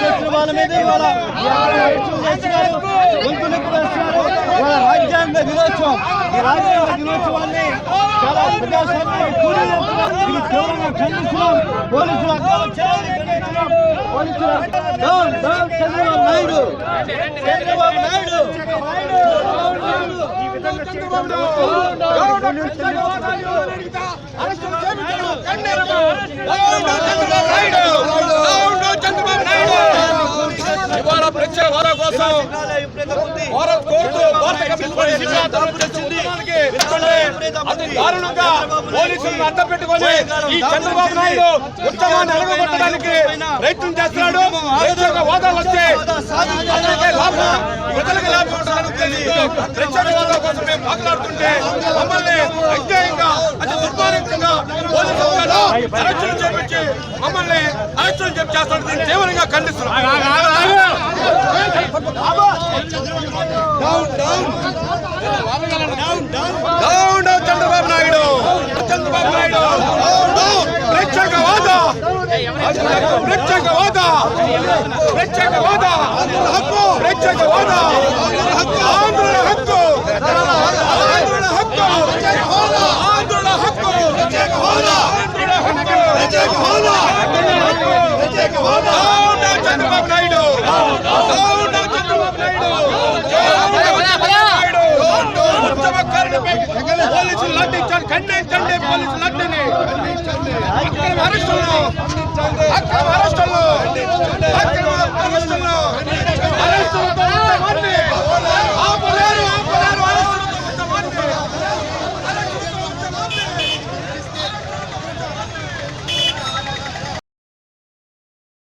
చేసిన వాళ్ళ మీద ఇవాళ చేస్తున్నారు. గొంతు నొప్పి వేస్తున్నారు. ఇవాళ రాజ్యాంగ దినోత్సవం. ఈ రాజ్యాంగ దినోత్సవాన్ని చాలా ప్రజాస్వామ్యం కూలీ చేస్తున్నారు. ఇది తీవ్రంగా ఖండిస్తున్నాం. పోలీసులు చంద్రబాబు నాయుడు. చంద్రబాబు నాయుడు. చంద్రబాబు ఇవాళ ప్రత్యేక హోదా కోసం భారత్ కోరుతూ భారత అతి దారుణంగా పోలీసులను అడ్డం పెట్టుకొని ఈ చంద్రబాబు నాయుడు ఉద్యమాన్ని అడగబట్టడానికి ప్రయత్నం చేస్తున్నాడు. ప్రత్యేక హోదాలు వస్తే ప్రజలకు లాభం ఉంటుందని ఉద్దేశంతో ప్రత్యేక హోదా కోసం మేము మాట్లాడుతుంటే మమ్మల్ని అన్యాయంగా అతి దుర్మార్గంగా పోలీసులు అరెస్టులు చేపించి మమ్మల్ని అరెస్టులు చేస్తున్నారు దీన్ని తీవ్రంగా ఖండిస్తున్నాం. ప్రత్యేక హోదా ప్రత్యేక హోదా హక్కు ప్రత్యేక హోదా ఆంధ్రుల హక్కు ఆంధ్రుల హక్కు ఆంధ్రుల హక్కు ప్రత్యేక హోదా ప్రత్యేక హోదా ప్రత్యేక హోదా చంద్రబాబు నాయుడు? చంద్రబాబు నాయుడు? పోలీసులు లాంటి ఖండించండి పోలీసులు లాంటిని అరెస్టులు ¡Acabará!